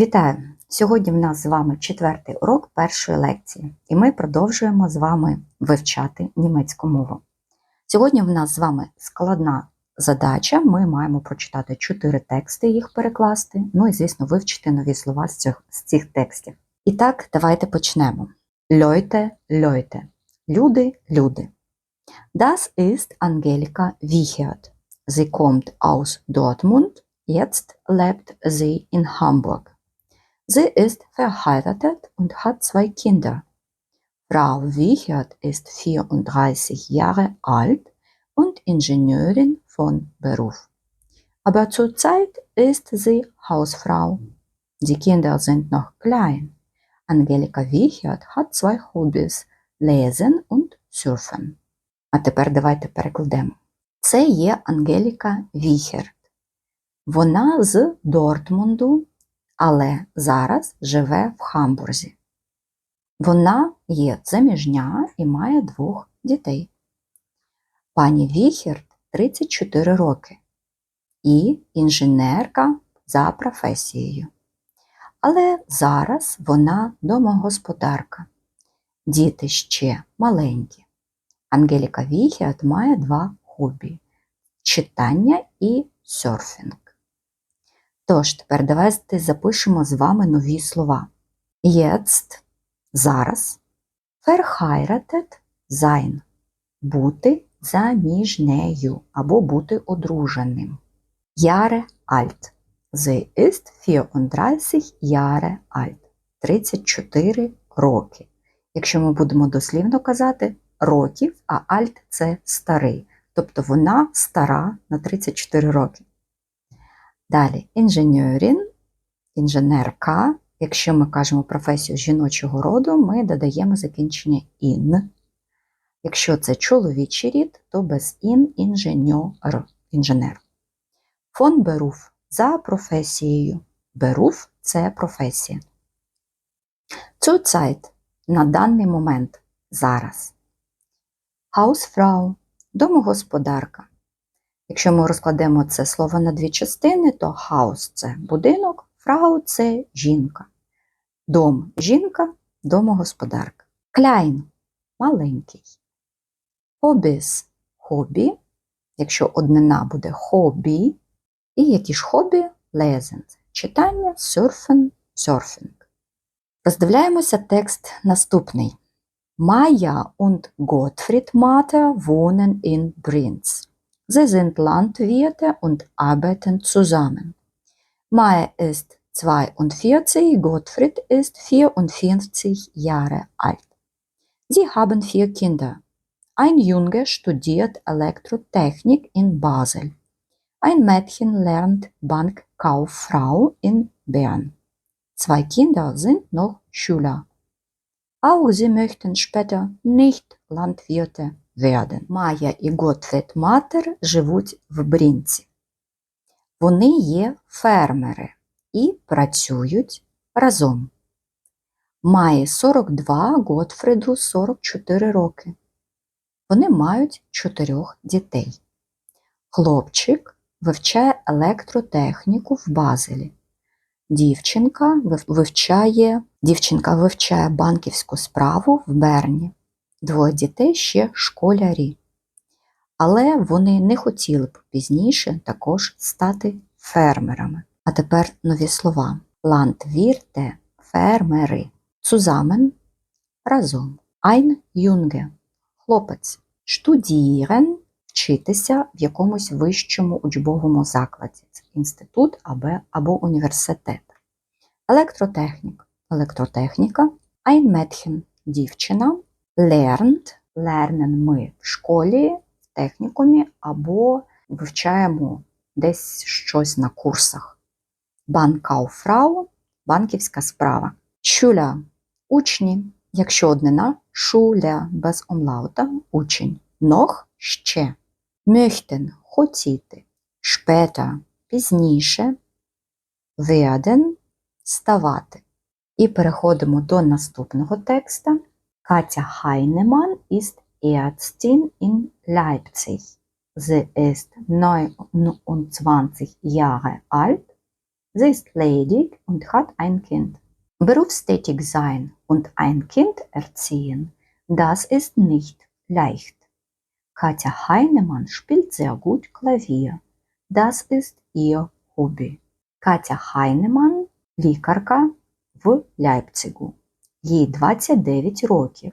Вітаю! Сьогодні в нас з вами четвертий урок першої лекції, і ми продовжуємо з вами вивчати німецьку мову. Сьогодні в нас з вами складна задача. Ми маємо прочитати чотири тексти, їх перекласти, ну і, звісно, вивчити нові слова з цих, з цих текстів. І так, давайте почнемо. Leute, Leute. Люди, люди. Das ist Angelika Wiechert. Sie kommt aus Dortmund, jetzt lebt sie in Hamburg. Sie ist verheiratet und hat zwei Kinder. Frau Wiechert ist 34 Jahre alt und Ingenieurin von Beruf. Aber zurzeit ist sie Hausfrau. Die Kinder sind noch klein. Angelika Wiechert hat zwei Hobbys – Lesen und Surfen. А тепер давайте перекладемо. Це є Ангеліка Віхерт. Вона з Дортмунду, але зараз живе в Хамбурзі. Вона є заміжня і має двох дітей. Пані Віхерт 34 роки і інженерка за професією. Але зараз вона домогосподарка. Діти ще маленькі. Ангеліка Віхерт має два хобі читання і серфінг. Тож, тепер давайте запишемо з вами нові слова. Jetzt – зараз, verheiratet – sein – бути заміжнею або бути одруженим. Jahre alt – sie ist 34 Jahre alt – 34 роки. Якщо ми будемо дослівно казати років, а альт це старий. Тобто вона стара на 34 роки. Далі інженерін, інженерка. Якщо ми кажемо професію жіночого роду, ми додаємо закінчення ін. Якщо це чоловічий рід, то без ін інженьор, інженер. Фон Беруф за професією. Беруф це професія. Zurzeit – на даний момент зараз. Hausfrau – домогосподарка. Якщо ми розкладемо це слово на дві частини, то хаус це будинок, фрау це жінка. Дом жінка, домогосподарка. Кляйн маленький. Хобіс хобі. Якщо однина буде хобі. І які ж хобі лезен читання, серфен, серфінг. Роздивляємося текст наступний. Майя und Gottfried Mater wohnen in Brinz. Sie sind Landwirte und arbeiten zusammen. Maya ist 42, Gottfried ist 54 Jahre alt. Sie haben vier Kinder. Ein Junge studiert Elektrotechnik in Basel. Ein Mädchen lernt Bankkauffrau in Bern. Zwei Kinder sind noch Schüler. Auch sie möchten später nicht Landwirte werden. Майя і Готфрід Матер живуть в Брінці. Вони є фермери і працюють разом. Має 42, Готфриду 44 роки. Вони мають чотирьох дітей. Хлопчик вивчає електротехніку в Базелі. Дівчинка вивчає, дівчинка вивчає банківську справу в Берні. Двоє дітей ще школярі. Але вони не хотіли б пізніше також стати фермерами. А тепер нові слова: Landwirte – фермери, Zusammen – разом, Ein Junge – хлопець, Studieren – вчитися в якомусь вищому учбовому закладі, це інститут або, або університет. Електротехнік, електротехніка, Ein Mädchen – дівчина, Lernt – lernen ми в школі, в технікумі або вивчаємо десь щось на курсах. Банкауфрау – банківська справа. Шуля – учні, якщо однина шуля без омлаута – учень. Ног – ще. Möchten – хотіти. Später – пізніше. Werden – ставати. І переходимо до наступного текста. Katja Heinemann ist Ärztin in Leipzig. Sie ist 29 Jahre alt. Sie ist ledig und hat ein Kind. Berufstätig sein und ein Kind erziehen, das ist nicht leicht. Katja Heinemann spielt sehr gut Klavier. Das ist ihr Hobby. Katja Heinemann, Likarka в Leipzigu. Їй 29 років.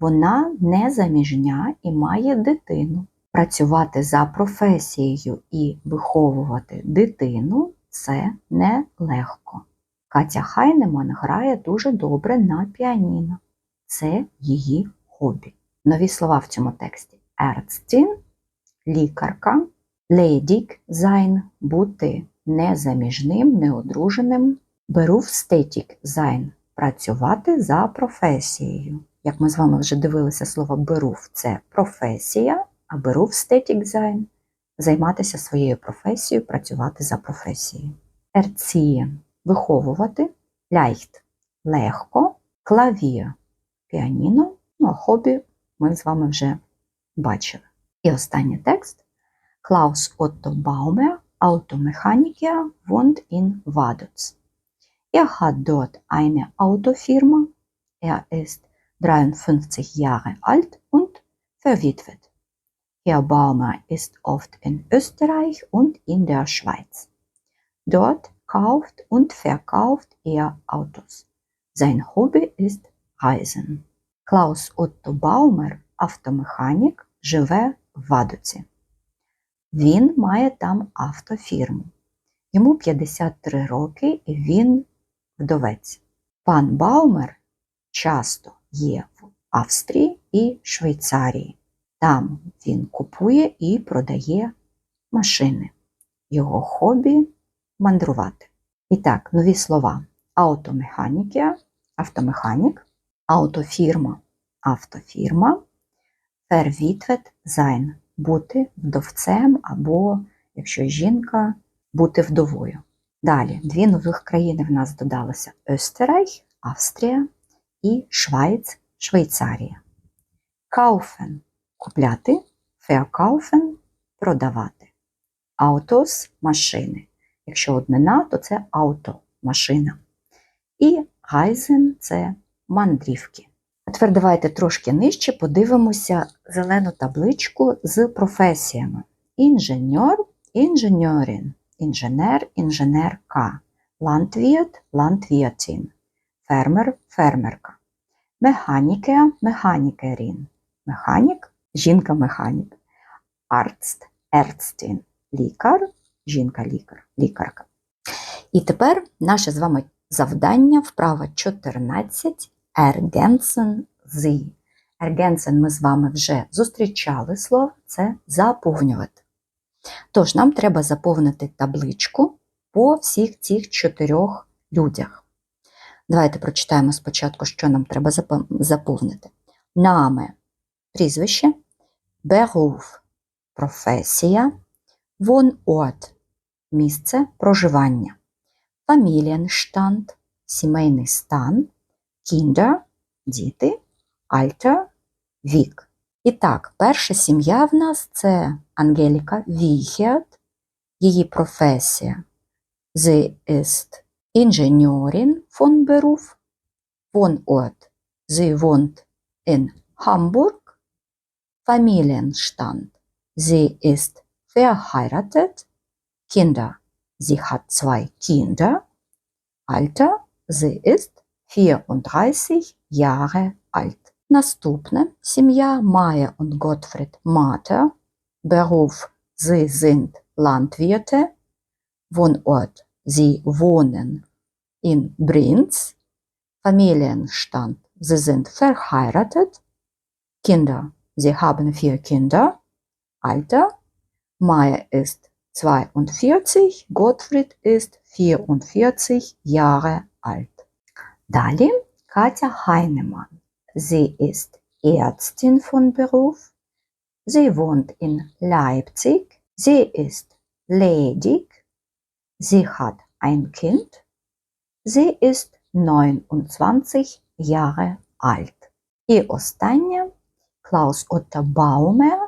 Вона не заміжня і має дитину. Працювати за професією і виховувати дитину це нелегко. Катя Хайнеман грає дуже добре на піаніно. Це її хобі. Нові слова в цьому тексті: Ерцтін лікарка, ледік зайн бути незаміжним, неодруженим, беруфстетік зайн працювати за професією. Як ми з вами вже дивилися слово беруф це професія, а беруфстетік зайн займатися своєю професією, працювати за професією. Ерціє виховувати, ляйхт легко, клавір піаніно, ну а хобі ми з вами вже бачили. І останній текст. Klaus Otto Baumer, Automechaniker, wohnt in Vaduz. Er hat dort eine Autofirma. Er ist 53 Jahre alt und verwitwet. Herr Baumer ist oft in Österreich und in der Schweiz. Dort kauft und verkauft er Autos. Sein Hobby ist Reisen. Klaus Otto Baumer, автомеханік, живе в Вадуці. Він має там автофірму. Йому 53 роки і він вдовець. Пан Баумер часто є в Австрії і Швейцарії. Там він купує і продає машини. Його хобі мандрувати. І так, нові слова: автомеханіки, автомеханік, автофірма, автофірма, verwitwet sein – бути вдовцем або, якщо жінка, бути вдовою. Далі, дві нових країни в нас додалися: Österreich, Австрія і Швайц, Швейцарія. Kaufen – купляти, verkaufen – продавати. Autos – машини. Якщо однина, то це авто, машина. І Reisen – це мандрівки. А тепер давайте трошки нижче подивимося зелену табличку з професіями. Інженер, інженерин, інженер, інженерка, ландвірт, ландвіртін, фермер, фермерка, механіке, механікерін, механік, жінка-механік, арцт, ерцтін, лікар, жінка-лікар, лікарка. І тепер наше з вами завдання вправа 14 Ergänzen Sie. Ergänzen ми з вами вже зустрічали слово, це заповнювати. Тож, нам треба заповнити табличку по всіх цих чотирьох людях. Давайте прочитаємо спочатку, що нам треба заповнити. Наме прізвище, Beruf – професія, Wohnort – місце проживання, Familienstand – сімейний стан. Kinder – діти, Alter – вік. І так, перша сім'я в нас це Ангеліка Віхерт, її професія. Sie ist Ingenieurin von Beruf. Wohnort. Sie wohnt in Hamburg. Familienstand. Sie ist verheiratet. Kinder. Sie hat zwei Kinder. Alter. Sie ist 34 Jahre alt. Наступне сім'я Майя und Gottfried Mater, Beruf Sie sind Landwirte, Wohnort Sie wohnen in Brinz, Familienstand Sie sind verheiratet, Kinder Sie haben vier Kinder, Alter Maya ist 42, Gottfried ist 44 Jahre alt. Dali Katja Heinemann. Sie ist Ärztin von Beruf. Sie wohnt in Leipzig. Sie ist ledig. Sie hat ein Kind. Sie ist 29 Jahre alt. І останнє Klaus Otto Baumer.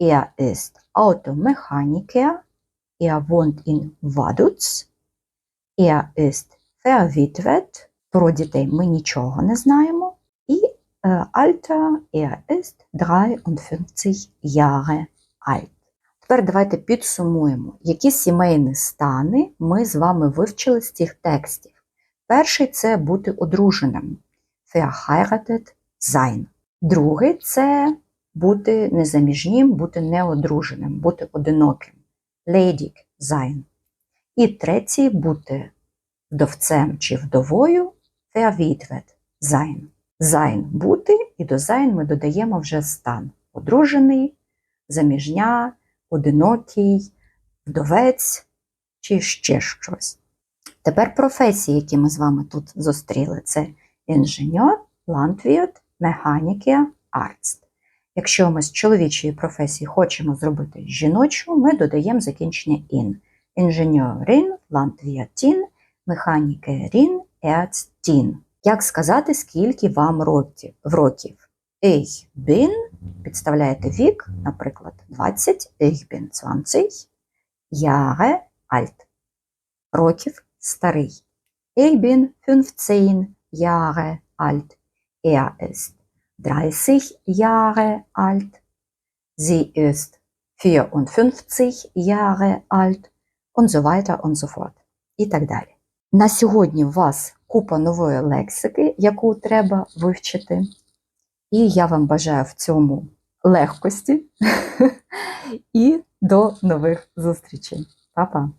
Er ist Automechaniker. Er wohnt in Vaduz. Er ist verwitwet. Про дітей ми нічого не знаємо. Е, Alter, er ist 53 Jahre alt. Тепер давайте підсумуємо, які сімейні стани ми з вами вивчили з цих текстів. Перший це бути одруженим, verheiratet sein. Другий це бути незаміжнім, бути неодруженим, бути одиноким, ledig sein. І третій бути вдовцем чи вдовою, verwitwet sein. Sein – бути, і до sein ми додаємо вже стан. Одружений, заміжня, одинокий, вдовець чи ще щось. Тепер професії, які ми з вами тут зустріли, це інженер, ландвірт, механікер, арст. Якщо ми з чоловічої професії хочемо зробити жіночу, ми додаємо закінчення ін. Інженерин, ландвіртін, механікерін, ерцтін. Як сказати, скільки вам років? Ich bin, підставляєте вік, наприклад, 20, ich bin 20, Jahre alt. Років старий. Ich bin 15 Jahre alt. Er ist 30 Jahre alt. Sie ist 54 Jahre alt. Und so weiter und so fort. І так далі. На сьогодні у вас купа нової лексики, яку треба вивчити. І я вам бажаю в цьому легкості і до нових зустрічей. Па-па!